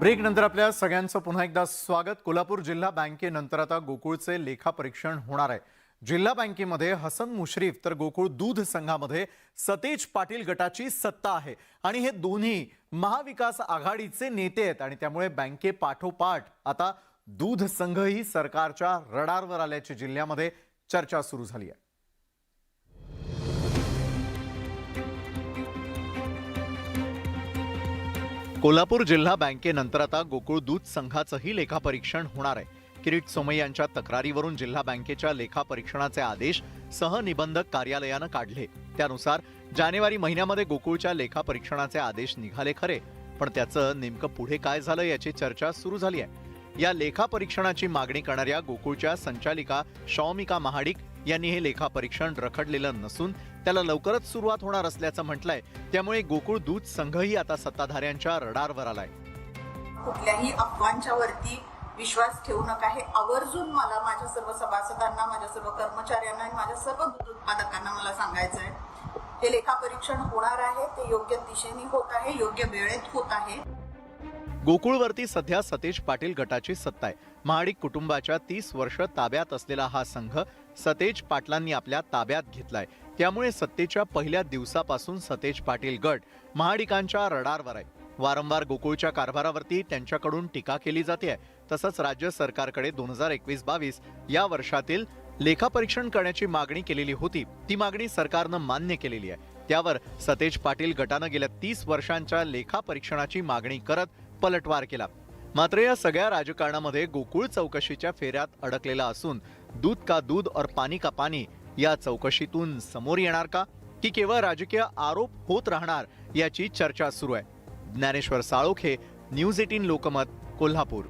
Break नंतर आपल्या सगळ्यांचं पुन्हा एकदा स्वागत. कोल्हापूर जिल्हा बँकेनंतर आता गोकुळचे लेखा परीक्षण होणार आहे. जिल्हा बँकेमध्ये हसन मुश्रीफ तर गोकुळ दूध संघामध्ये सतेज पाटील गटाची सत्ता आहे. आणि हे दोन्ही महाविकास आघाडीचे नेते आहेत आणि त्यामुळे बँके पाठोपाठ आता दूध संघही सरकारच्या रडारवर आल्याची जिल्ह्यामध्ये चर्चा सुरू झाली आहे. कोल्हापूर जिल्हा बँकेनंतर आता गोकुळ दूध संघाचंही लेखापरीक्षण होणार आहे. किरीट सोमय यांच्या तक्रारीवरून जिल्हा बँकेच्या लेखापरीक्षणाचे आदेश सहनिबंधक कार्यालयानं काढले. त्यानुसार जानेवारी महिन्यामध्ये गोकुळच्या लेखापरीक्षणाचे आदेश निघाले खरे पण त्याचं नेमकं पुढे काय झालं याची चर्चा सुरू झाली आहे. या लेखापरीक्षणाची मागणी करणाऱ्या गोकुळच्या संचालिका शौमिका महाडिक यांनी हे लेखापरीक्षण रखडलेलं नसून त्याला लवकरच सुरुवात होणार असल्याचं म्हटलंय. त्यामुळे गोकुळ दूध संघही आता सत्ताधाऱ्यांच्या रडारवर आलाय. कुठल्याही अफवांच्या वरती विश्वास ठेवू नका. हे आवर्जून मला माझ्या सर्व सभासदांना माझ्या सर्व कर्मचाऱ्यांना आणि माझ्या सर्व दूध उत्पादकांना मला सांगायचं आहे. हे लेखापरीक्षण होणार आहे. ते योग्य दिशेने होत आहे योग्य वेळेत होत आहे. गोकुळवरती सध्या सतेज पाटील गटाची सत्ता आहे. महाडिक कुटुंबाच्या तीस वर्ष ताब्यात असलेला हा संघ सतेज पाटलांनी आपल्या ताब्यात घेतलाय. त्यामुळे सत्तेच्या पहिल्या दिवसापासून सतेज पाटील गट महाडिकांच्या रडारवर आहे. वारंवार गोकुळच्या कारभारावरती त्यांच्याकडून टीका केली जाते. तसंच राज्य सरकारकडे दोन हजार एकवीस बावीस या वर्षातील लेखापरीक्षण करण्याची मागणी केलेली होती. ती मागणी सरकारनं मान्य केलेली आहे. त्यावर सतेज पाटील गटानं गेल्या तीस वर्षांच्या लेखापरीक्षणाची मागणी करत पलटवार केला. मात्र या सगळ्या राजकारणामध्ये गोकुळ चौकशीच्या फेऱ्यात अडकलेला असून दूध का दूध और पाणी का पाणी या चौकशीतून समोर येणार का? की केवळ राजकीय आरोप होत राहणार याची चर्चा सुरू आहे. Dnyaneshwar Salokhe news eighteen Lokmat Kolhapur.